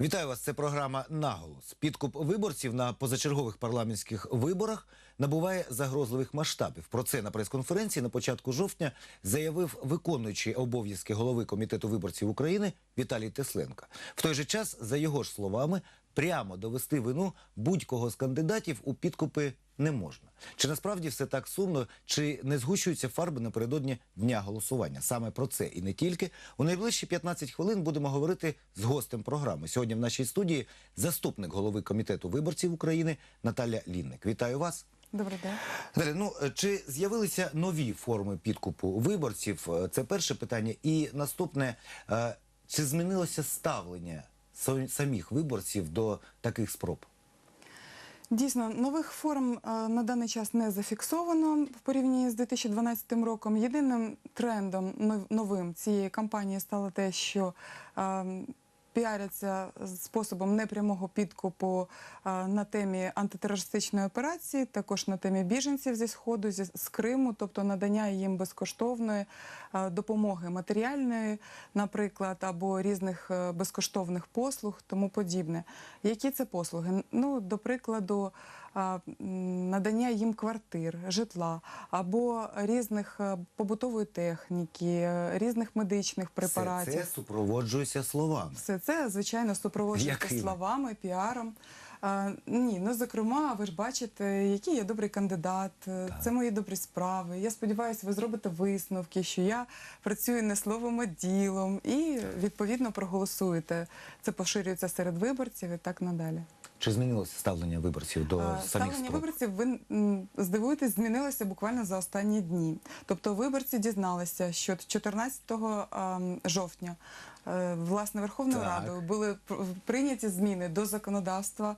Вітаю вас. Це програма Наголос. Підкуп виборців на позачергових парламентських виборах набуває загрозливих масштабів. Про це на прес-конференції на початку жовтня заявив виконуючий обов'язки голови комітету виборців України Віталій Тесленко. В той же час, за його ж словами, прямо довести вину будь-кого з кандидатів у підкупи не можна. Чи насправді все так сумно, чи не згущуються фарби напередодні дня голосування? Саме про це і не тільки. У найближчі 15 хвилин будемо говорити з гостем програми. Сьогодні в нашій студії заступник голови комітету виборців України Наталя Лінник. Вітаю вас. Добрий день. Далі, ну чи з'явилися нові форми підкупу виборців? Це перше питання. І наступне, е, чи змінилося ставлення самих виборців до таких спроб? Дійсно, нових форм е, на даний час не зафіксовано в порівнянні з 2012 роком. Єдиним трендом новим цієї кампанії стало те, що е, піаряться способом непрямого підкупу на темі антитерористичної операції, також на темі біженців зі сходу, з Криму, тобто надання їм безкоштовної допомоги матеріальної, наприклад, або різних е, безкоштовних послуг, тому подібне. Які це послуги? Ну, до прикладу, надання їм квартир, житла або різних е, побутової техніки, е, різних медичних препаратів. Все це супроводжується словами. Все це, звичайно, супроводжується Якими? словами, піаром. А, ні, ну зокрема, ви ж бачите, який я добрий кандидат, е, це мої добрі справи. Я сподіваюся, ви зробите висновки, що я працюю не словом, а ділом, і відповідно проголосуєте. Це поширюється серед виборців і так надалі. Чи змінилося ставлення виборців до А, самих Ставлення спроб? виборців, ви здивуєтесь, змінилося буквально за останні дні. Тобто виборці дізналися, що 14 ем, жовтня е, власне Верховною Так. Радою були прийняті зміни до законодавства.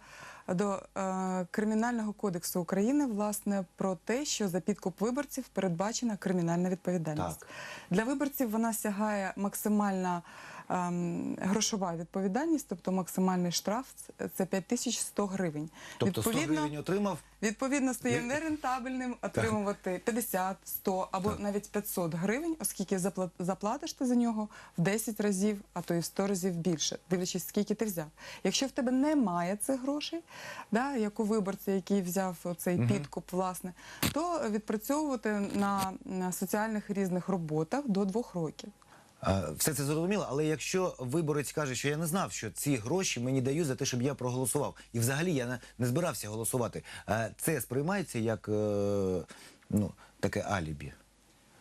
До е, кримінального кодексу України власне про те, що за підкуп виборців передбачена кримінальна відповідальність Так. для виборців. Вона сягає максимальна грошова відповідальність, тобто максимальний штраф це 5100 гривень. Тобто 100 гривень отримав, Відповідно, стає нерентабельним отримувати 50, 100 або навіть 500 гривень, оскільки запла- заплатиш ти за нього в 10 разів, а то і в 100 разів більше, дивлячись, скільки ти взяв. Якщо в тебе немає цих грошей, да, як у виборця, який взяв цей підкуп, власне, то відпрацьовувати на, на соціальних різних роботах до двох років. Е, Все це зрозуміло, але якщо виборець каже, що я не знав, що ці гроші мені дають за те, щоб я проголосував, і взагалі я не, збирався голосувати, е, це сприймається як е, ну, таке алібі.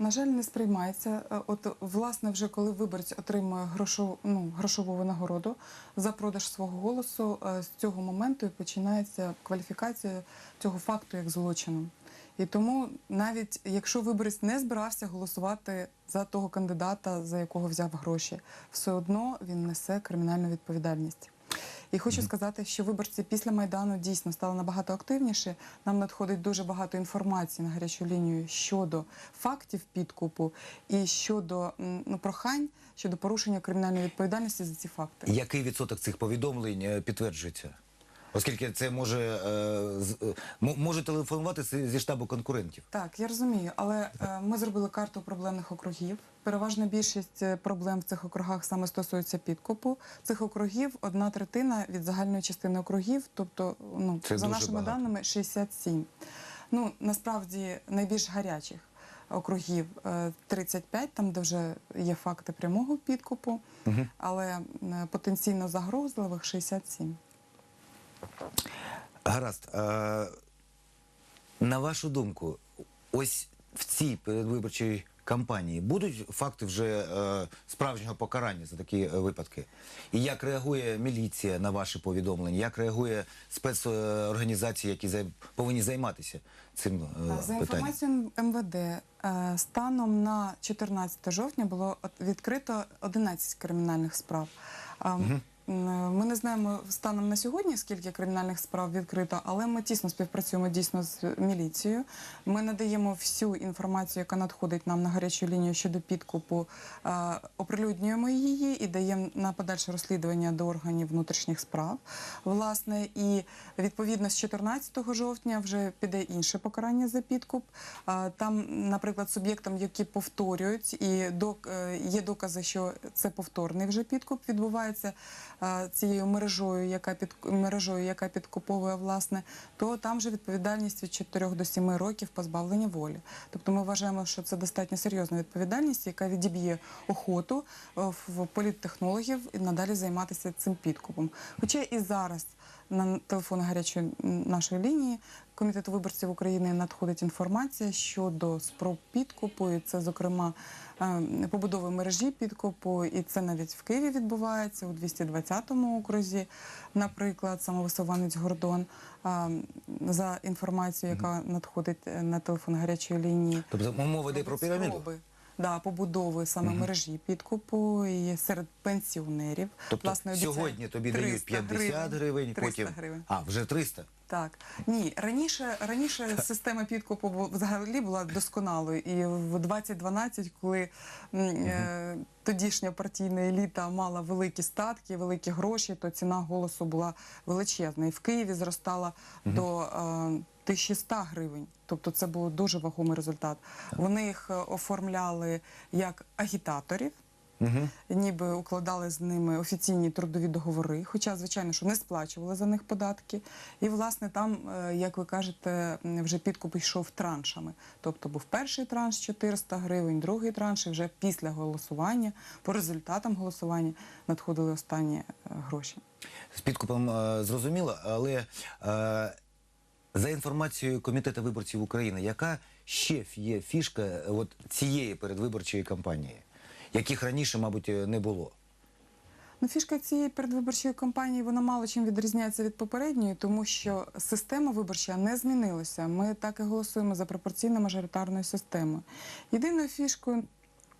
На жаль, не сприймається. Е, От власне, вже коли виборець отримує грошову, ну, грошову винагороду за продаж свого голосу, е, з цього моменту і починається кваліфікація цього факту як злочину. І тому, навіть якщо виборець не збирався голосувати за того кандидата, за якого взяв гроші, все одно він несе кримінальну відповідальність. І хочу сказати, що виборці після майдану дійсно стали набагато активніше. Нам надходить дуже багато інформації на гарячу лінію щодо фактів підкупу і щодо ну, прохань щодо порушення кримінальної відповідальності за ці факти. Який відсоток цих повідомлень е, підтверджується? Оскільки це може, е, з- е, м- може телефонувати зі зі штабу конкурентів. Так, я розумію, але е, ми зробили карту проблемних округів. Переважна більшість е, проблем в цих округах саме стосується підкупу. Цих округів одна третина від загальної частини округів, тобто ну Це за дуже нашими багато. даними 67. Ну насправді найбільш гарячих округів е, 35, там де вже є факти прямого підкупу, але е, потенційно загрозливих 67. Гаразд. Е, на вашу думку, ось в цій передвиборчій кампанії будуть факти вже е, справжнього покарання за такі е, випадки? І як реагує міліція на ваші повідомлення? Як реагує спецорганізації, які зай- повинні займатися цим е, За питанням? інформацією МВД, е, станом на 14 жовтня було от- відкрито 11 кримінальних справ. М, Ми не знаємо станом на сьогодні, скільки кримінальних справ відкрито, але ми тісно співпрацюємо дійсно з міліцією. Ми надаємо всю інформацію, яка надходить нам на гарячу лінію щодо підкупу, е, оприлюднюємо її і даємо на подальше розслідування до органів внутрішніх справ. Власне, і відповідно з 14 жовтня вже піде інше покарання за підкуп. Там, наприклад, суб'єктам, які повторюють, і е, є докази, що це повторний вже підкуп відбувається. Е, цією мережою, яка під мережою, яка підкуповує власне, то там вже відповідальність від 4 до 7 років позбавлення волі. Тобто ми вважаємо, що це достатньо серйозна відповідальність, яка відіб'є охоту е, в політтехнологів і надалі займатися цим підкупом. Хоча і зараз на телефон гарячої нашої лінії. Комітету виборців України надходить інформація щодо спроб підкупу, і це, зокрема, е, побудови мережі підкупу, і це навіть в Києві відбувається у 220-му окрузі, наприклад, самовисуванець Гордон. За інформацією, яка надходить е, на телефон гарячої лінії, Тобто мова йде про робить піраміду. Да, побудови саме мережі підкупу і серед пенсіонерів. Тобто Власне, сьогодні тобі дають 300 50 гривень, 300 потім гривень. а вже 300. Так, ні, раніше раніше система підкупу взагалі була досконалою, і в 2012, коли е, тодішня партійна еліта мала великі статки, великі гроші, то ціна голосу була величезна. І в Києві зростала до е, 1100 гривень. Тобто це був дуже вагомий результат. Вони їх е, оформляли як агітаторів Угу. ніби укладали з ними офіційні трудові договори, хоча, звичайно, що не сплачували за них податки. І, власне, там, е, як ви кажете, вже підкуп йшов траншами. Тобто був перший транш 400 гривень, другий транш, і вже після голосування, по результатам голосування надходили останні е, гроші. З підкупом зрозуміло, але за інформацією Комітету виборців України, яка ще є фішка е, от цієї передвиборчої кампанії, яких раніше, мабуть, е, не було? Ну, фішка цієї передвиборчої кампанії вона мало чим відрізняється від попередньої, тому що система виборча не змінилася. Ми так і голосуємо за пропорційно-мажоритарною системою. Єдиною фішкою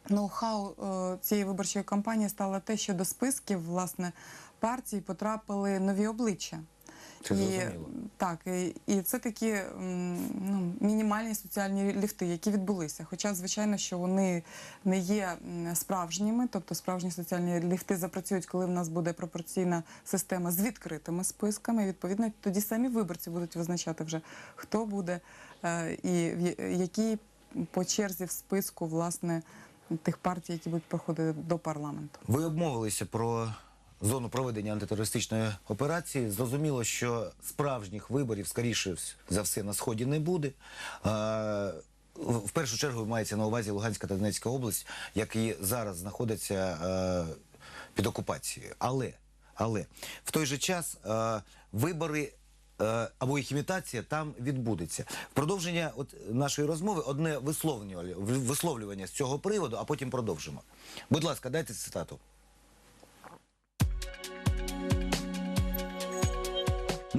ноу-хау е, цієї виборчої кампанії стало те, що до списків власне партій потрапили нові обличчя. Це і, так, і, і це такі ну, мінімальні соціальні ліфти, які відбулися. Хоча, звичайно, що вони не є справжніми, тобто справжні соціальні ліфти запрацюють, коли в нас буде пропорційна система з відкритими списками. І, відповідно, тоді самі виборці будуть визначати вже, хто буде е, і в я- який по черзі в списку власне тих партій, які будуть проходити до парламенту. Ви обмовилися про зону проведення антитерористичної операції. Зрозуміло, що справжніх виборів, скоріше за все, на сході не буде. Е, в першу чергу мається на увазі Луганська та Донецька область, які зараз знаходяться е, під окупацією. Але, але в той же час е, вибори. Або їх імітація там відбудеться. Продовження от нашої розмови одне висловлювання, висловлювання з цього приводу, а потім продовжимо. Будь ласка, дайте цитату.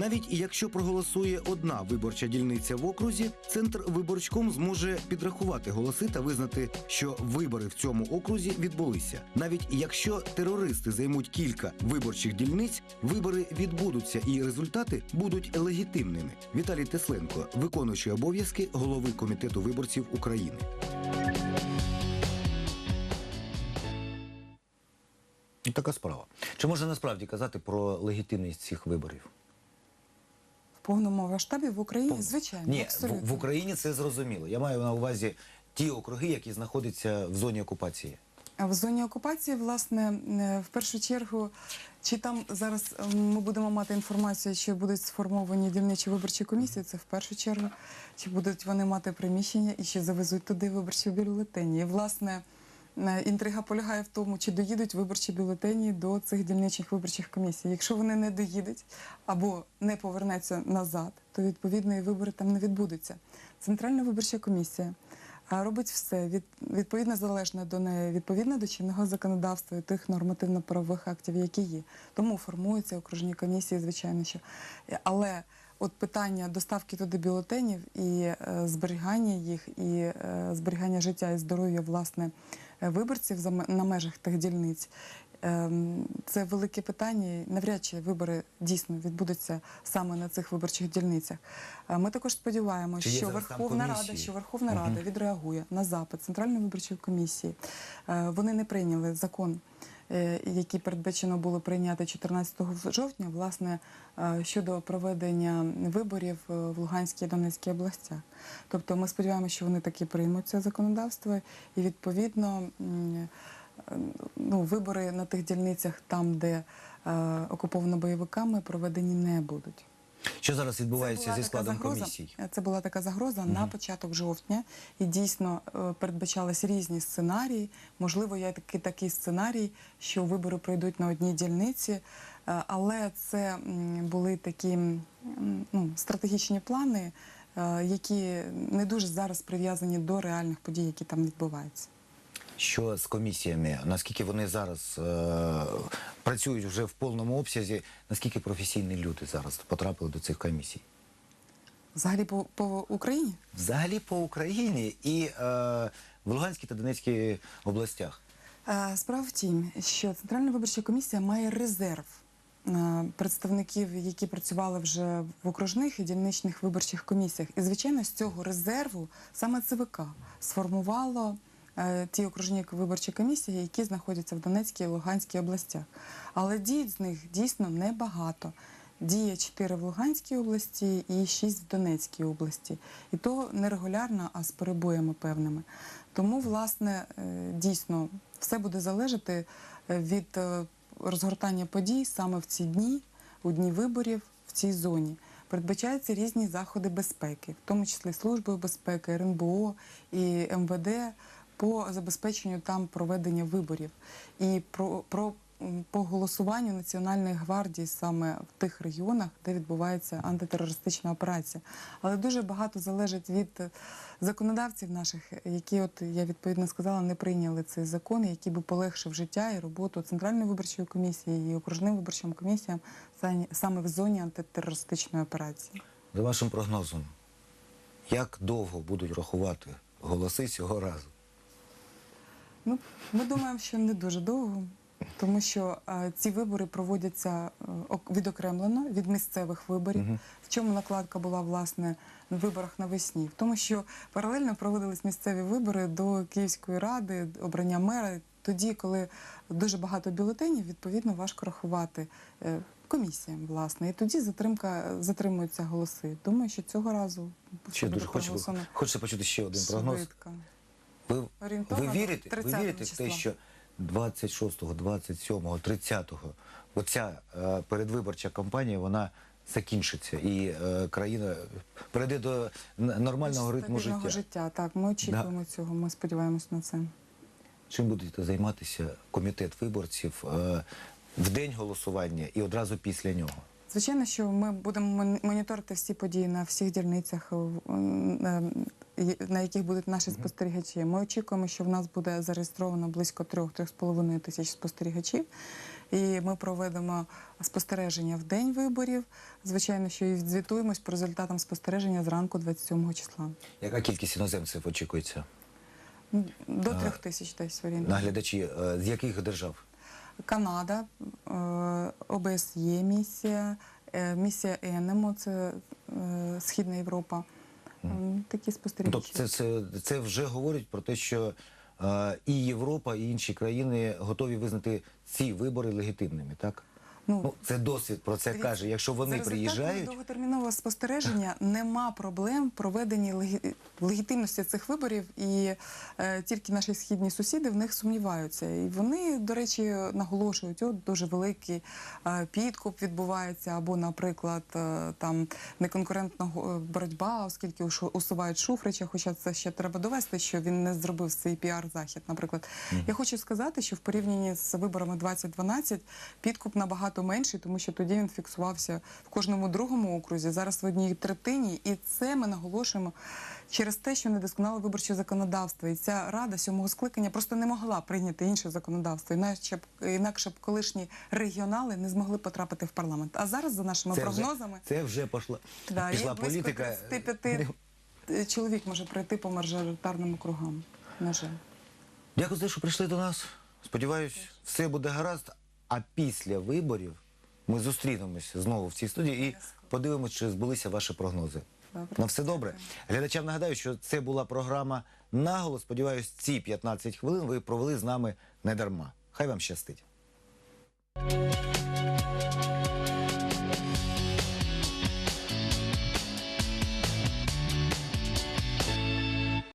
Навіть якщо проголосує одна виборча дільниця в окрузі, центр виборчком зможе підрахувати голоси та визнати, що вибори в цьому окрузі відбулися. Навіть якщо терористи займуть кілька виборчих дільниць, вибори відбудуться і результати будуть легітимними. Віталій Тесленко, виконуючий обов'язки голови комітету виборців України. Така справа. Чи можна насправді казати про легітимність цих виборів? В повному масштабі в Україні, Повно. звичайно, Ні, в, абсолютно. в Україні це зрозуміло. Я маю на увазі ті округи, які знаходяться в зоні окупації. А В зоні окупації, власне, е, в першу чергу, чи там зараз е, ми будемо мати інформацію, чи будуть сформовані дільничі виборчі комісії, це в першу чергу, чи будуть вони мати приміщення і чи завезуть туди виборчі бюлетені. І, власне, інтрига полягає в тому, чи доїдуть виборчі бюлетені до цих дільничих виборчих комісій. Якщо вони не доїдуть або не повернуться назад, то відповідно і вибори там не відбудуться. Центральна виборча комісія робить все від відповідно залежно до неї, відповідно до чинного законодавства і тих нормативно-правових актів, які є. Тому формуються окружні комісії, звичайно, що але от питання доставки туди бюлетенів і е, зберігання їх, і е, зберігання життя і здоров'я власне е, виборців на межах тих дільниць. Ем, Це велике питання. Навряд чи вибори дійсно відбудуться саме на цих виборчих дільницях. Е, Ми також сподіваємося, що Верховна Рада, що Верховна Рада відреагує на запит Центральної виборчої комісії. Е, Вони не прийняли закон, е, який передбачено було прийняти 14 жовтня, власне, е, щодо проведення виборів е, в Луганській і Донецькій областях. Тобто ми сподіваємося, що вони таки приймуть це законодавство і відповідно. ну, вибори на тих дільницях, там, де окуповано бойовиками, проведені не будуть. Що зараз відбувається зі складом загроза. комісій? Е, Це була така загроза на початок жовтня, і дійсно е, передбачались різні сценарії. Можливо, є такий такий сценарій, що вибори пройдуть на одній дільниці, е, але це були такі ну, стратегічні плани, які не дуже зараз прив'язані до реальних подій, які там відбуваються. Що з комісіями? Наскільки вони зараз е, працюють вже в повному обсязі? Наскільки професійні люди зараз потрапили до цих комісій? Взагалі по, по Україні Взагалі по Україні і е, в Луганській та Донецькій областях. Е, Справа в тім, що Центральна виборча комісія має резерв е, представників, які працювали вже в окружних і дільничних виборчих комісіях. І, звичайно, з цього резерву саме ЦВК сформувало ті окружні виборчі комісії, які знаходяться в Донецькій і Луганській областях. Але діють з них дійсно небагато. Діє 4 в Луганській області і 6 в Донецькій області. І то не регулярно, а з перебоями певними. Тому, власне, е, дійсно все буде залежати е, від е, розгортання подій саме в ці дні, у дні виборів в цій зоні. Передбачаються різні заходи безпеки, в тому числі Службою безпеки, РНБО і МВД по забезпеченню там проведення виборів і про, про по голосуванню Національної гвардії саме в тих регіонах, де відбувається антитерористична операція. Але дуже багато залежить від законодавців наших, які, от я відповідно сказала, не прийняли цей закон, який би полегшив життя і роботу Центральної виборчої комісії і окружним виборчим комісіям саме в зоні антитерористичної операції. За вашим прогнозом, як довго будуть рахувати голоси цього разу? Ну, ми думаємо, що не дуже довго, тому що е, ці вибори проводяться е, ок- відокремлено від місцевих виборів. В чому накладка була власне на виборах навесні? В тому, що паралельно проводились місцеві вибори до Київської ради, обрання мера. Тоді, коли дуже багато бюлетенів, відповідно важко рахувати е, комісіям, власне, і тоді затримка затримуються голоси. Думаю, що цього разу все Ще буде дуже хочу, проголосовано хочеться почути ще один прогноз. швидко. Ви, ви вірите, ви вірите в те, що 26, 27, 30 оця е, передвиборча кампанія вона закінчиться і е, країна перейде до нормального ритму життя. життя. Так, ми очікуємо цього. Ми сподіваємось на це. Чим будете займатися комітет виборців е, в день голосування і одразу після нього? Звичайно, що ми будемо моніторити всі події на всіх дільницях, е, е, на яких будуть наші спостерігачі. Ми очікуємо, що в нас буде зареєстровано близько 3-3,5 тисяч спостерігачів. І ми проведемо спостереження в день виборів. Звичайно, що і звітуємось по результатам спостереження зранку 27 числа. Яка кількість іноземців очікується? До трьох тисяч десь орієнтовно. Наглядачі е, з яких держав? Канада, е, ОБСЄ місія, е, місія ЕНЕМО, це е, Східна Європа. Такі Ну, спостерігачі. Тобто це, це, це вже говорить про те, що і Європа, і інші країни готові визнати ці вибори легітимними, так? Ну, це досвід про це каже. Якщо вони за приїжджають, довготермінового спостереження нема проблем в проведенні легі... легітимності цих виборів, і е, тільки наші східні сусіди в них сумніваються. І вони, до речі, наголошують, от дуже великий е, підкуп відбувається, або, наприклад, е, там неконкурентна боротьба, оскільки усувають Шуфрича, хоча це ще треба довести, що він не зробив свій піар-захід. Наприклад, я хочу сказати, що в порівнянні з виборами 2012 підкуп набагато менший, тому що тоді він фіксувався в кожному другому окрузі, зараз в одній третині, і це ми наголошуємо через те, що недосконале виборче законодавство. І ця рада сьомого скликання просто не могла прийняти інше законодавство, інакше б інакше б колишні регіонали не змогли потрапити в парламент. А зараз, за нашими це вже, прогнозами, це вже пошла, да, пішла близько політика. 35 чоловік може пройти по мажоритарним округам. На жаль. Дякую за те, що прийшли до нас. Сподіваюсь, все буде гаразд. А після виборів ми зустрінемося знову в цій студії і подивимося, чи збулися ваші прогнози. Добре. На все добре. Глядачам нагадаю, що це була програма наголос. Сподіваюсь, ці 15 хвилин ви провели з нами не дарма. Хай вам щастить.